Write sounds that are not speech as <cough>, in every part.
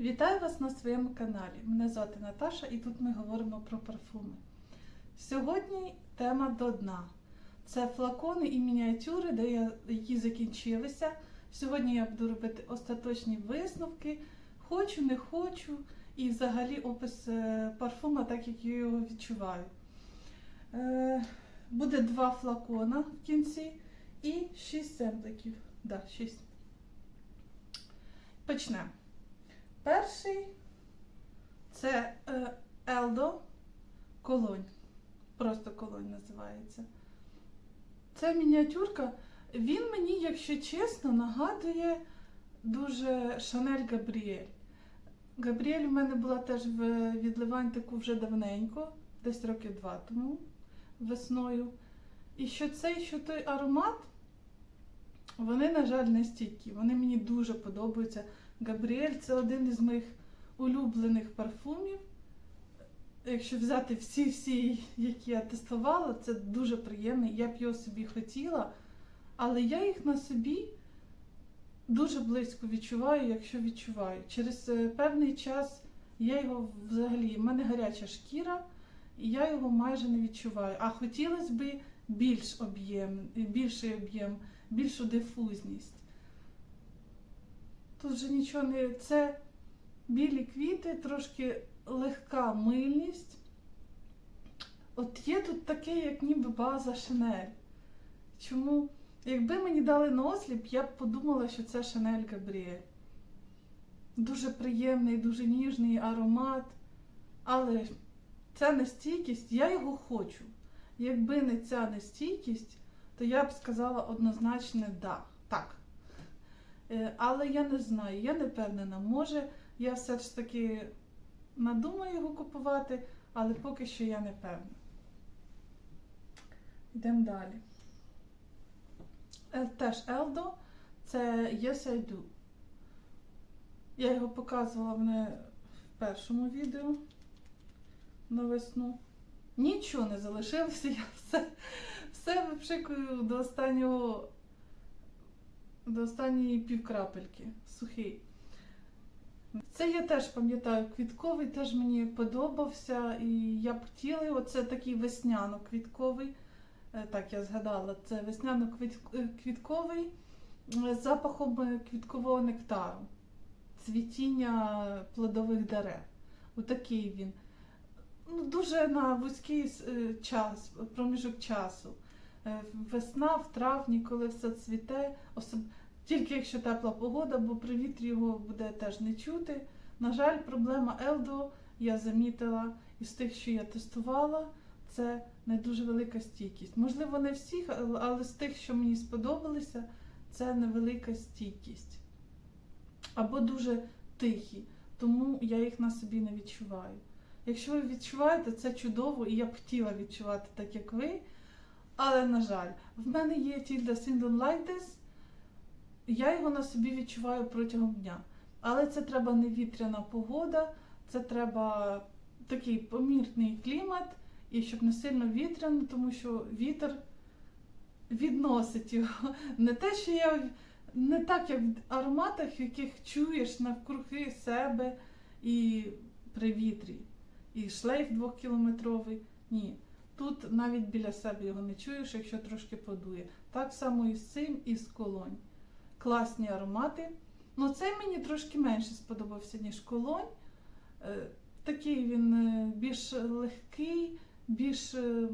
Вітаю вас на своєму каналі. Мене звати Наташа і тут ми говоримо про парфуми. Сьогодні тема до дна. Це флакони і мініатюри, де я, які закінчилися. Сьогодні я буду робити остаточні висновки. Хочу, не хочу, і взагалі опис е, парфума, так як я його відчуваю. Е, Буде два флакона в кінці і шість семпликів. Да, шість. Почнемо. Перший це е, Елдо Колонь. Просто колонь називається. Це мініатюрка. Він мені, якщо чесно, нагадує дуже Шанель Габріель. Габріель у мене була теж в відливантику вже давненько, десь років два тому весною. І що цей, що той аромат, вони, на жаль, не стійкі. Вони мені дуже подобаються. Габріель це один із моїх улюблених парфумів. Якщо взяти всі-всі, які я тестувала, це дуже приємний. Я б його собі хотіла, але я їх на собі дуже близько відчуваю, якщо відчуваю. Через е, певний час я його взагалі, в мене гаряча шкіра, і я його майже не відчуваю. А хотілося б більш об'єм, більший об'єм, більшу дифузність. Тут вже нічого не. Це білі квіти, трошки легка мильність. От є тут таке, як ніби база Шанель. Чому? Якби мені дали на осліп, я б подумала, що це Шанель Габріель. Дуже приємний, дуже ніжний аромат. Але ця нестійкість, я його хочу. Якби не ця нестійкість, то я б сказала однозначне да. Так. Е, Але я не знаю, я не впевнена. Може, я все ж таки надумаю його купувати, але поки що я не певна. Йдемо далі. Теж Елдо це Yes I Do. Я його показувала мене в першому відео на весну. Нічого не залишилося, я все, все випшикую до останнього до останньої півкрапельки сухий. Це я теж пам'ятаю, квітковий теж мені подобався, і я б хотіла, оце такий весняно-квітковий. Е, Так, я згадала, це весняно-квітковий з запахом е, квіткового нектару, цвітіння плодових дерев. Отакий він. Ну, Дуже на вузький е, час, проміжок часу. Е, Весна в травні, коли все цвіте, особ... тільки якщо тепла погода, бо при вітрі його буде теж не чути. На жаль, проблема Елдо я замітила із тих, що я тестувала, це не дуже велика стійкість. Можливо, не всіх, але- але з тих, що мені сподобалися, це невелика стійкість. Або дуже тихі, тому я їх на собі не відчуваю. Якщо ви відчуваєте, це чудово, і я б хотіла відчувати так, як ви. Але, на жаль, в мене є Swindon Like This, я його на собі відчуваю протягом дня. Але це треба не вітряна погода, це треба такий помірний клімат, і щоб не сильно вітряно, тому що вітер відносить його. Не те, що я не так, як в ароматах, яких чуєш навкруги себе і при вітрі. І шлейф двохкілометровий. Ні. Тут навіть біля себе його не чуєш, якщо трошки подує. Так само і з цим, і з колонь. Класні аромати. Ну, цей мені трошки менше сподобався, ніж колонь. Е, Такий він е, більш легкий, більш е,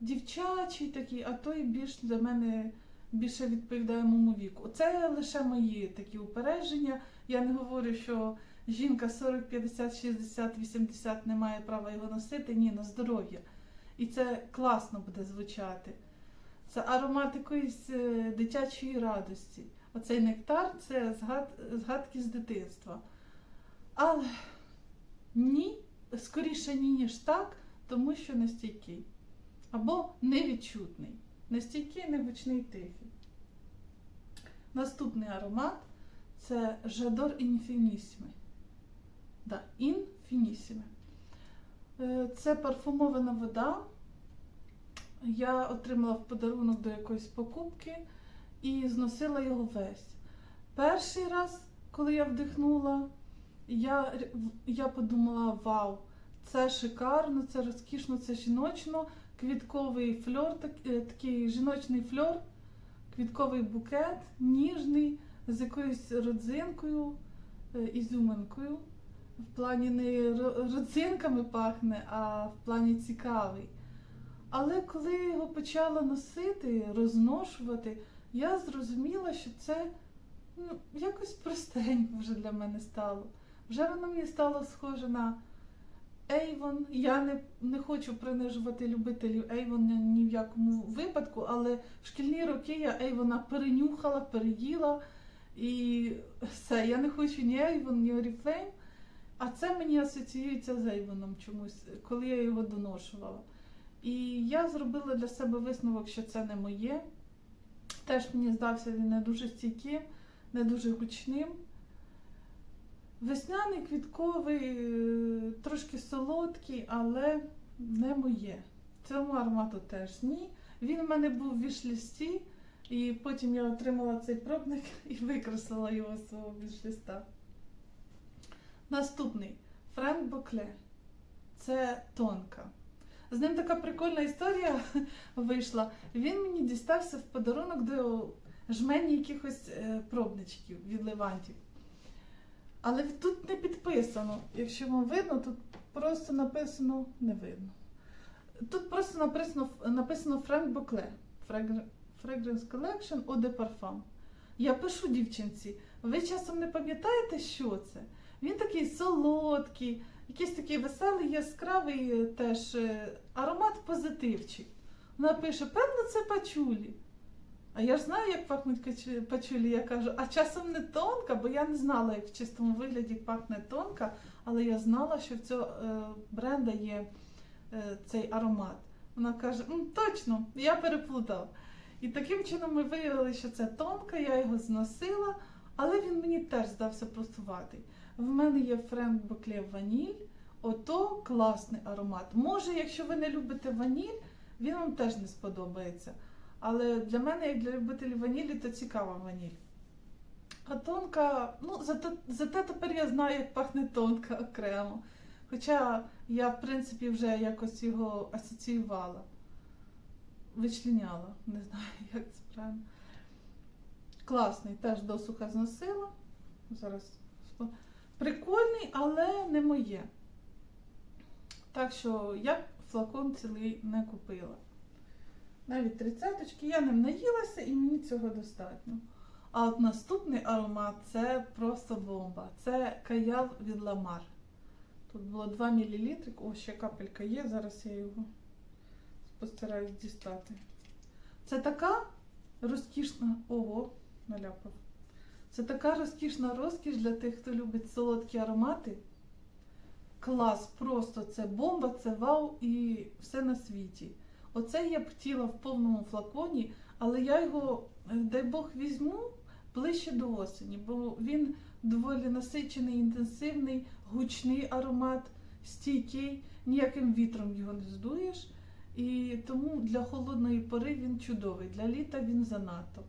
дівчачий такий, а той більш для мене більше відповідає моєму віку. Це лише мої такі упередження. Я не говорю, що жінка 40, 50, 60, 80 не має права його носити. Ні, на здоров'я. І це класно буде звучати. Це аромат якоїсь е, дитячої радості. Оцей нектар це згад, згадки з дитинства. Але ні, скоріше ні, ніж так, тому що нестійкий. Або невідчутний. Нестійкий, негучний тихий. Наступний аромат це Жадор Інфінісіме. Да, Інфінісіме. Е, Це парфумована вода. Я отримала в подарунок до якоїсь покупки і зносила його весь. Перший раз, коли я вдихнула, Я, я подумала: вау, це шикарно, це розкішно, це жіночно, квітковий фльор, е, такий жіночний фльор, квітковий букет, ніжний, з якоюсь родзинкою, е, ізюминкою. В плані не ро- родзинками пахне, а в плані цікавий. Але коли його почала носити, розношувати, я зрозуміла, що це ну, якось простенько вже для мене стало. Вже воно мені стало схоже на Avon. Я не, не хочу принижувати любителів Avon ні в якому випадку, але в шкільні роки я Avon перенюхала, переїла і все. Я не хочу ні Avon, ні Oriflame. А це мені асоціюється з Avon чомусь, коли я його доношувала. І я зробила для себе висновок, що це не моє. Теж мені здався він не дуже стійким, не дуже гучним. Весняний, квітковий, е, трошки солодкий, але не моє. Цьому аромату теж ні. Він у мене був в вішлісті, і потім я отримала цей пробник <laughs> і викреслила його з свого вішліста. Наступний Френк Бокле. Це тонка. З ним така прикольна історія <laughs> вийшла. Він мені дістався в подарунок до жмені якихось е, пробничків від левантів. Але тут не підписано. Якщо вам видно, тут просто написано не видно. Тут просто написано, написано Bocle. Fragr- Fragrance Collection Eau de Parfum. Я пишу дівчинці, ви часом не пам'ятаєте, що це? Він такий солодкий, якийсь такий веселий, яскравий теж е, аромат позитивчик. Вона пише, певно, це пачулі. А я ж знаю, як пахнуть пачулі. Я кажу, а часом не тонка, бо я не знала, як в чистому вигляді пахне тонка, але я знала, що в цього е, бренда є е, цей аромат. Вона каже, «М, точно, я переплутала. І таким чином ми виявили, що це тонка, я його зносила, але він мені теж здався простуватий. В мене є Френк Бокле Ваніль, ото класний аромат. Може, якщо ви не любите ваніль, він вам теж не сподобається. Але для мене, як для любителів ванілі, то цікава ваніль. А тонка, ну, зате, зате тепер я знаю, як пахне тонка окремо. Хоча я, в принципі, вже якось його асоціювала, вичленяла, не знаю, <laughs> як це правильно. Класний, теж досуха зносила. Зараз. Прикольний, але не моє. Так що я флакон цілий не купила. Навіть тридцяточки, я ним наїлася і мені цього достатньо. А от наступний аромат це просто бомба. Це каял від Ламар. Тут було 2 мл. О, ще капелька є, зараз я його постараюсь дістати. Це така розкішна. Ого, наляпав. Це така розкішна розкіш для тих, хто любить солодкі аромати. Клас, просто це бомба, це вау і все на світі. Оце я б хотіла в повному флаконі, але я його, е, дай Бог, візьму ближче до осені, бо він доволі насичений, інтенсивний, гучний аромат, стійкий, ніяким вітром його не здуєш. І тому для холодної пори він чудовий, для літа він занадто.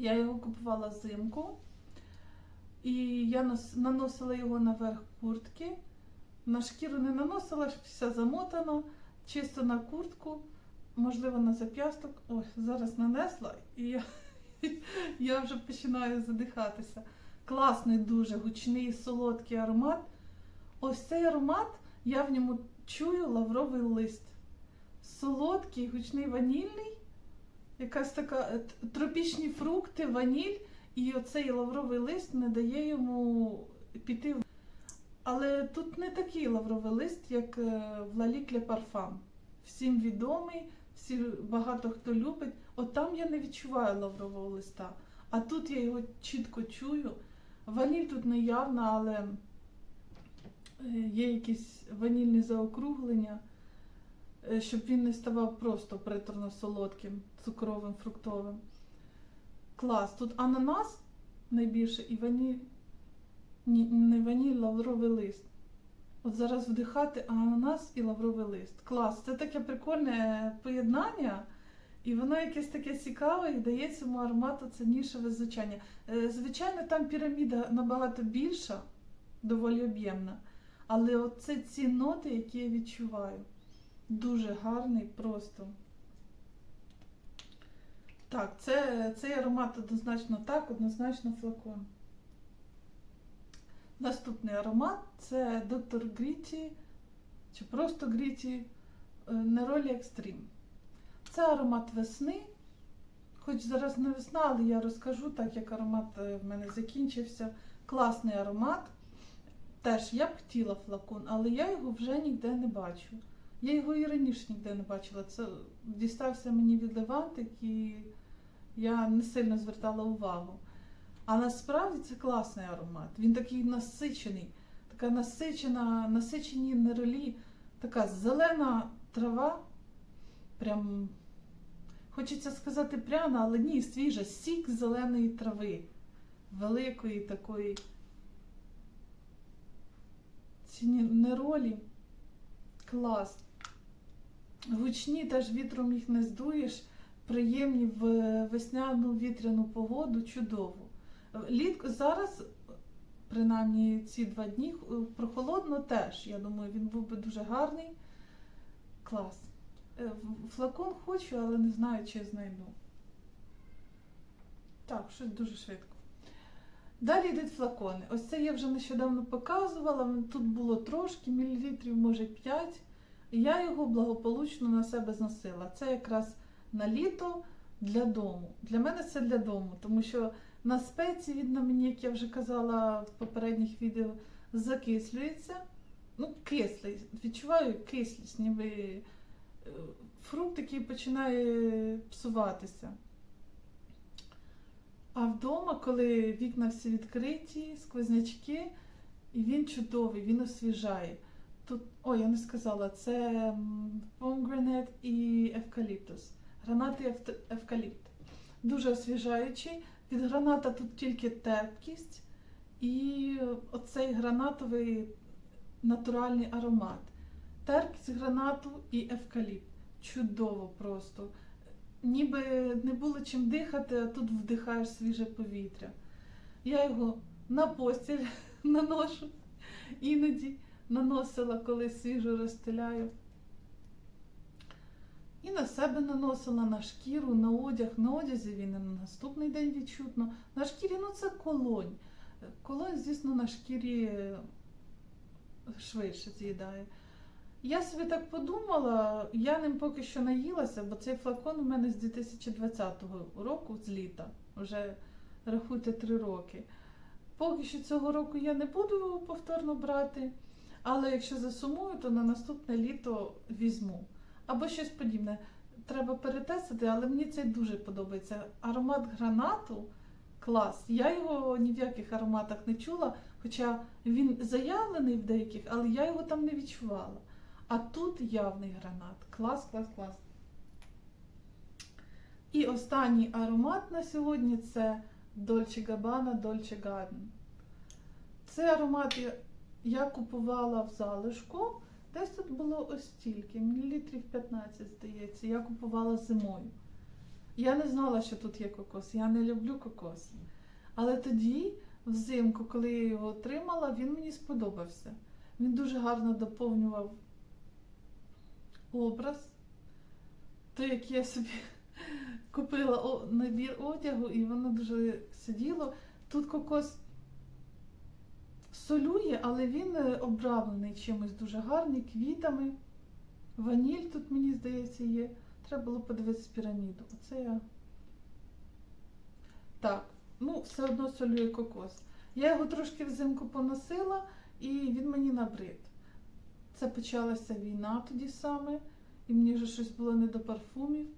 Я його купувала взимку, і я наносила його наверх куртки. На шкіру не наносила, все замотано, чисто на куртку, можливо, на зап'ясток. Ой, зараз нанесла, і я, <laughs> я вже починаю задихатися. Класний, дуже гучний, солодкий аромат. Ось цей аромат, я в ньому чую лавровий лист. Солодкий, гучний ванільний, якась така е, тропічні фрукти, ваніль, і оцей лавровий лист не дає йому піти. Але тут не такий лавровий лист, як е, в Лалі Кле Парфам. Всім відомий, всі, багато хто любить. От там я не відчуваю лаврового листа. А тут я його чітко чую. Ваніль тут не явна, але е, є якісь ванільні заокруглення, щоб він не ставав просто приторно солодким, цукровим, фруктовим. Клас. Тут ананас найбільше і ваніль. Ні, не ваніль, лавровий лист. От зараз вдихати ананас і лавровий лист. Клас. Це таке прикольне поєднання. І воно якесь таке цікаве і дає цьому аромату це нішеве звучання. Е, Звичайно, там піраміда набагато більша, доволі об'ємна. Але оце ці ноти, які я відчуваю. Дуже гарний просто. Так, це, цей аромат однозначно так, однозначно флакон. Наступний аромат це доктор Гріті, чи просто Гріті Неролі Екстрім. Це аромат весни. Хоч зараз не весна, але я розкажу, так як аромат е, в мене закінчився. Класний аромат. Теж я б хотіла флакон, але я його вже ніде не бачу. Я його і раніше ніде не бачила. Це дістався мені від Левантик і я не сильно звертала увагу. А насправді це класний аромат. Він такий насичений, така насичена, насичені неролі, така зелена трава. Прям хочеться сказати пряна, але ні, свіжа, сік зеленої трави. Великої такої. Ці неролі. Клас. Гучні теж вітром їх не здуєш. Приємні в весняну вітряну погоду, чудово. Літ зараз, принаймні ці два дні, прохолодно теж. Я думаю, він був би дуже гарний. Клас. Е, Флакон хочу, але не знаю, чи знайду. Так, щось дуже швидко. Далі йдуть флакони. Ось це я вже нещодавно показувала. Тут було трошки, мілілітрів, може 5. І я його благополучно на себе зносила. Це якраз на літо для дому. Для мене це для дому, тому що на спеці на мені, як я вже казала в попередніх відео, закислюється. Ну, кислий. Відчуваю кислість, ніби е, фрукт, який починає псуватися. А вдома, коли вікна всі відкриті, сквознячки, і він чудовий, він освіжає. Тут, о, я не сказала, це помгранет і евкаліптус. Гранат і ефт- евкаліпт. Дуже освіжаючий. Від граната тут тільки терпкість і оцей гранатовий натуральний аромат. Терпкість гранату і евкаліпт. Чудово просто. Ніби не було чим дихати, а тут вдихаєш свіже повітря. Я його на постіль <laughs> наношу, іноді наносила, коли свіжо розстеляю. І на себе наносила на шкіру, на одяг. На одязі він на наступний день відчутно. На шкірі, ну це колонь. Колонь, звісно, на шкірі е, швидше з'їдає. Я собі так подумала, я ним поки що наїлася, бо цей флакон у мене з 2020 року, з літа, вже рахуйте три роки. Поки що цього року я не буду повторно брати, але якщо засумую, то на наступне літо візьму. Або щось подібне. Треба перетестити, але мені цей дуже подобається. Аромат гранату клас. Я його ні в яких ароматах не чула, хоча він заявлений в деяких, але я його там не відчувала. А тут явний гранат. Клас, клас, клас. І останній аромат на сьогодні це Dolce Gabbana Dolce Garden. Цей аромат я, купувала в залишку. Десь тут було ось стільки, мілілітрів 15, здається. Я купувала зимою. Я не знала, що тут є кокос. Я не люблю кокос. Але тоді, взимку, коли я його отримала, він мені сподобався. Він дуже гарно доповнював образ, той, який я собі <laughs> купила набір одягу, і воно дуже сиділо. Тут кокос солює, але він е, обрамлений чимось дуже гарний, квітами. Ваніль тут, мені здається, є. Треба було подивитися піраміду. Оце я. Так, ну, все одно солює кокос. Я його трошки взимку поносила, і він мені набрид. Це почалася війна тоді саме, і мені вже щось було не до парфумів.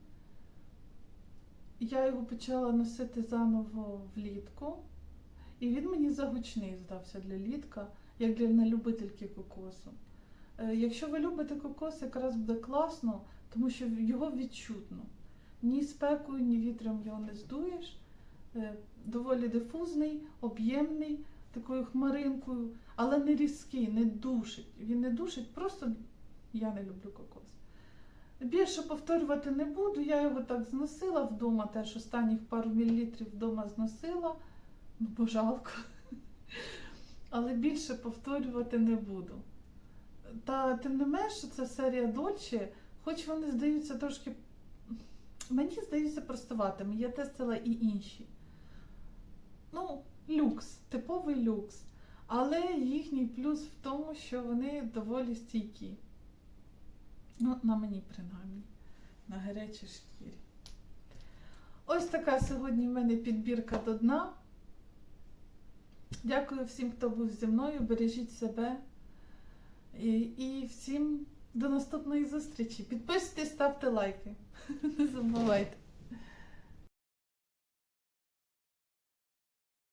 Я його почала носити заново влітку, і він мені загучний здався для літка, як для нелюбительки кокосу. Е, Якщо ви любите кокос, якраз буде класно, тому що його відчутно. Ні спекою, ні вітром його не здуєш. Е, Доволі дифузний, об'ємний, такою хмаринкою, але не різкий, не душить. Він не душить, просто я не люблю кокос. Більше повторювати не буду, я його так зносила вдома, теж останніх пару мілілітрів вдома зносила, бо жалко. але більше повторювати не буду. Та тим не менше, це серія Дольче, хоч вони здаються трошки. Мені здаються простуватими. Я тестила і інші. Ну, люкс, типовий люкс. Але їхній плюс в тому, що вони доволі стійкі. Ну, на мені принаймні, на гарячій шкірі. Ось така сьогодні в мене підбірка до дна. Дякую всім, хто був зі мною. Бережіть себе. І, і всім до наступної зустрічі. Підписуйтесь, ставте лайки. <laughs> Не забувайте.